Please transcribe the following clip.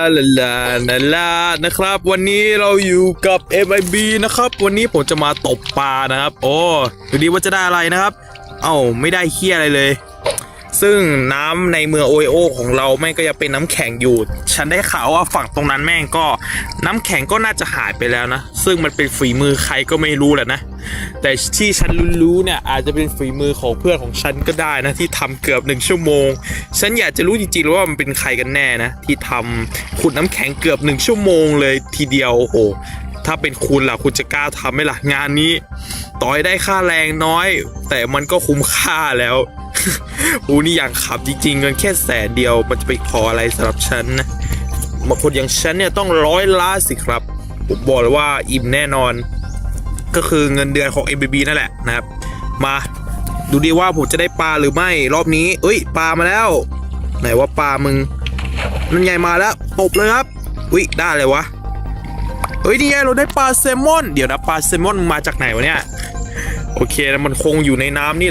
ลาลาลาลานะครับ วันนี้เราอยู่กับ MIB นะครับ วันนี้ผมจะมาตบปลานะครับ โอ้ดูดีว่าจะได้อะไรนะครับ เอ้าไม่ได้เคี้ยอะไรเลย ซึ่งน้ำในเมืองโอไอโอของเราแม่งก็ยังเป็นน้ำแข็งอยู่ ฉันได้ข่าวว่าฝั่งตรงนั้นแม่งก็ น้ำแข็งก็น่าจะหายไปแล้วนะ ซึ่งมันเป็นฝีมือใครก็ไม่รู้แหละนะ แต่ที่ฉันรู้ๆเนี่ยอาจจะเป็นฝีมือของเพื่อนของฉันก็ได้นะที่ทำเกือบหนึ่งชั่วโมง ฉันอยากจะรู้จริงๆว่ามันเป็นใครกันแน่นะที่ทำขุดน้ำแข็งเกือบหนึ่งชั่วโมงเลยทีเดียวโอ้โหถ้าเป็นคุณล่ะคุณจะกล้าทำไหมล่ะงานนี้ ต่อยได้ค่าแรงน้อย แต่มันก็คุ้มค่าแล้วโอ้นี่อย่างขับจริงๆเงินแค่แสนเดียว มันจะไปพออะไรสำหรับฉันนะบางคนอย่างฉันเนี่ยต้องร้อยล้านสิครับ ผมบอกเลยว่าอิ่มแน่นอน ก็คือเงินเดือนของ MBB นั่นแหละนะครับ มาดูดีว่าผมจะได้ปลาหรือไม่รอบนี้เอ้ยปลามาแล้ว ไหนว่าปลามึงนั่นไงมาแล้วตบเลยครับอุ้ยได้เลยวะเฮ้ยนี่ไงเราได้ปลาแซลมอน เดี๋ยวนะปลาแซลมอนมาจากไหนวะเนี่ยโอเคนะมันคงอยู่ในน้ำนี่